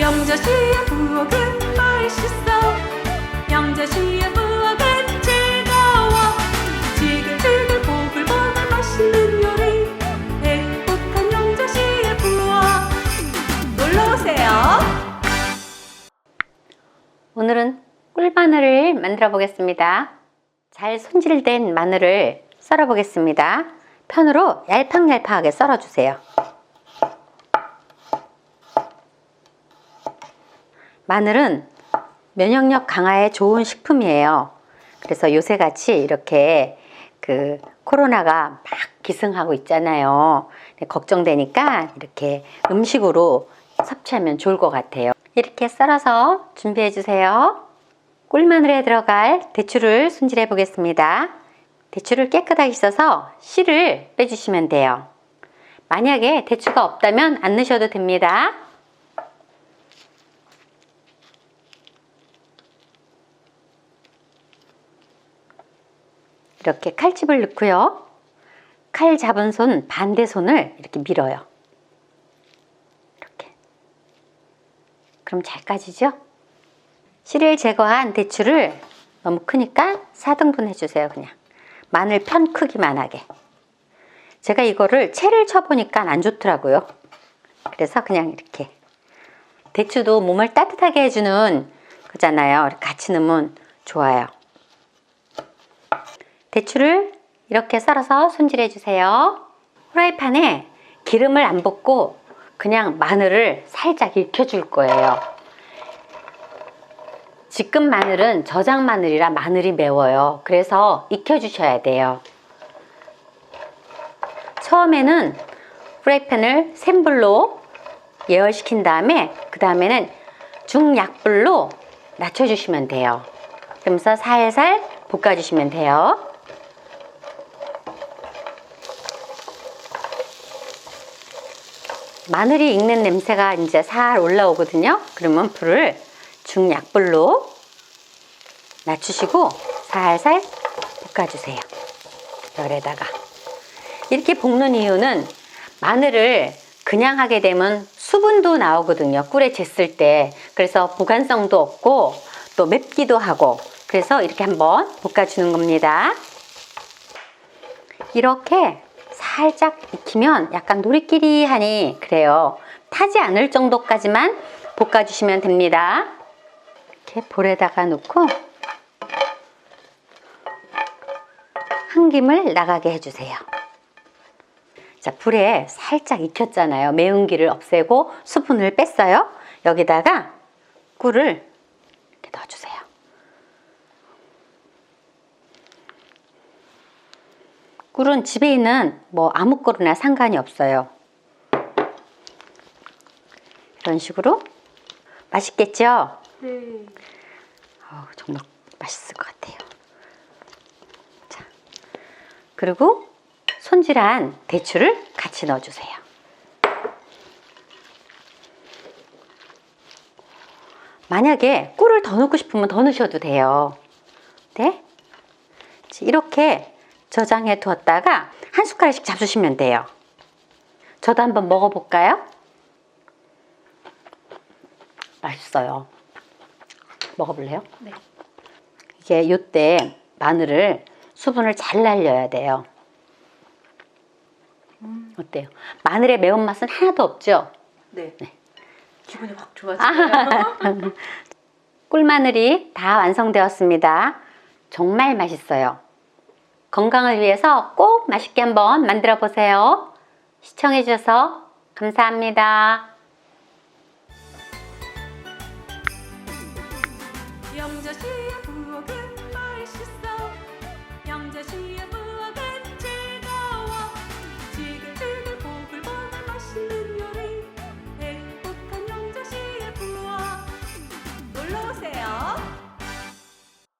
영자씨의 부엌은 맛있어 영자씨의 부엌은 즐거워 지글지글 보글보글 맛있는 요리 행복한 영자씨의 부엌 놀러오세요 오늘은 꿀마늘을 만들어 보겠습니다. 잘 손질된 마늘을 썰어 보겠습니다. 편으로 얄팍얄팍하게 썰어 주세요. 마늘은 면역력 강화에 좋은 식품이에요. 그래서 요새같이 이렇게 그 코로나가 막 기승하고 있잖아요. 걱정되니까 이렇게 음식으로 섭취하면 좋을 것 같아요. 이렇게 썰어서 준비해 주세요. 꿀마늘에 들어갈 대추를 손질해 보겠습니다. 대추를 깨끗하게 씻어서 씨를 빼주시면 돼요. 만약에 대추가 없다면 안 넣으셔도 됩니다. 이렇게 칼집을 넣고요. 칼 잡은 손 반대 손을 이렇게 밀어요. 이렇게. 그럼 잘 까지죠? 씨를 제거한 대추를 너무 크니까 4등분 해주세요, 그냥. 마늘 편 크기만 하게. 제가 이거를 채를 쳐보니까 안 좋더라고요. 그래서 그냥 이렇게. 대추도 몸을 따뜻하게 해주는 거잖아요. 같이 넣으면 좋아요. 대추를 이렇게 썰어서 손질해 주세요. 후라이팬에 기름을 안 붓고 그냥 마늘을 살짝 익혀 줄 거예요. 지금 마늘은 저장 마늘이라 마늘이 매워요. 그래서 익혀 주셔야 돼요. 처음에는 프라이팬을 센 불로 예열시킨 다음에 그 다음에는 중약불로 낮춰주시면 돼요. 그러면서 살살 볶아주시면 돼요. 마늘이 익는 냄새가 이제 살 올라오거든요. 그러면 불을 중약불로 낮추시고 살살 볶아주세요. 열에다가 이렇게 볶는 이유는 마늘을 그냥 하게 되면 수분도 나오거든요. 꿀에 쟀을 때 그래서 보관성도 없고 또 맵기도 하고 그래서 이렇게 한번 볶아주는 겁니다. 이렇게 살짝 익히면 약간 노리끼리하니 그래요. 타지 않을 정도까지만 볶아주시면 됩니다. 이렇게 볼에다가 넣고 한 김을 나가게 해주세요. 자, 불에 살짝 익혔잖아요. 매운기를 없애고 수분을 뺐어요. 여기다가 꿀을 이렇게 넣어주세요. 꿀은 집에 있는 뭐 아무 꿀이나 상관이 없어요. 이런 식으로 맛있겠죠? 네 어우, 정말 맛있을 것 같아요. 자, 그리고 손질한 대추를 같이 넣어주세요. 만약에 꿀을 더 넣고 싶으면 더 넣으셔도 돼요. 네? 이렇게 저장해 두었다가 한 숟가락씩 잡수시면 돼요. 저도 한번 먹어볼까요? 맛있어요. 먹어볼래요? 네. 이게 요때 마늘을 수분을 잘 날려야 돼요. 어때요? 마늘의 매운맛은 하나도 없죠? 네. 기분이 확 좋아지네요 꿀마늘이 다 완성되었습니다. 정말 맛있어요. 건강을 위해서 꼭 맛있게 한번 만들어 보세요. 시청해 주셔서 감사합니다. 영자씨의 부엌은 맛있어 영자씨의